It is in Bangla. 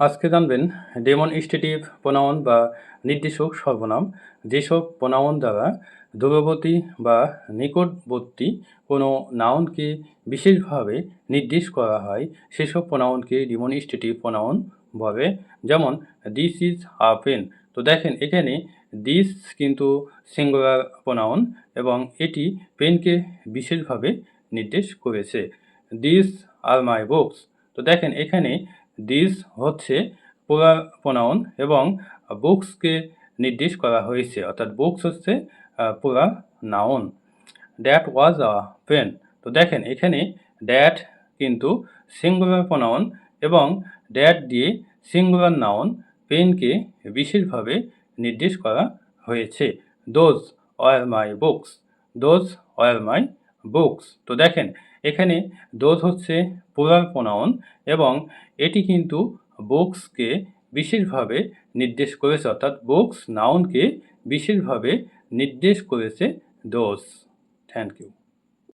আজকে জানবেন ডেমনস্ট্রেটিভ প্রোনাউন বা নির্দেশক সর্বনাম। যেসব প্রোনাউন দ্বারা দূরবর্তী বা নিকটবর্তী কোনো নাউনকে বিশেষভাবে নির্দেশ করা হয়, সেসব প্রোনাউনকে ডেমনস্ট্রেটিভ প্রোনাউন বলে। যেমন দিস ইজ আ পেন তো দেখেন, এখানে দিস কিন্তু সিঙ্গুলার প্রোনাউন এবং এটি পেনকে বিশেষভাবে নির্দেশ করেছে। দিস আর মাই বুকস তো দেখেন, এখানে দিস হচ্ছে প্রোনাউন এবং বুকসকে নির্দেশ করা হয়েছে। অর্থাৎ বুকস হচ্ছে plural noun that was a pen তো দেখেন, এখানে দ্যাট কিন্তু সিঙ্গুলার প্রোনাউন এবং দ্যাট দিয়ে সিঙ্গুলার নাউন পেনকে বিশেষভাবে নির্দেশ করা হয়েছে। Those are my books those are my books তো দেখেন, এখানে দোজ হচ্ছে পোলার প্রোনাউন এবং এটি কিন্তু বুকসকে বিশেষভাবে নির্দেশ করেছে, অর্থাৎ বুকস নাউনকে বিশেষভাবে নির্দেশ করেছে দোজ থ্যাংক ইউ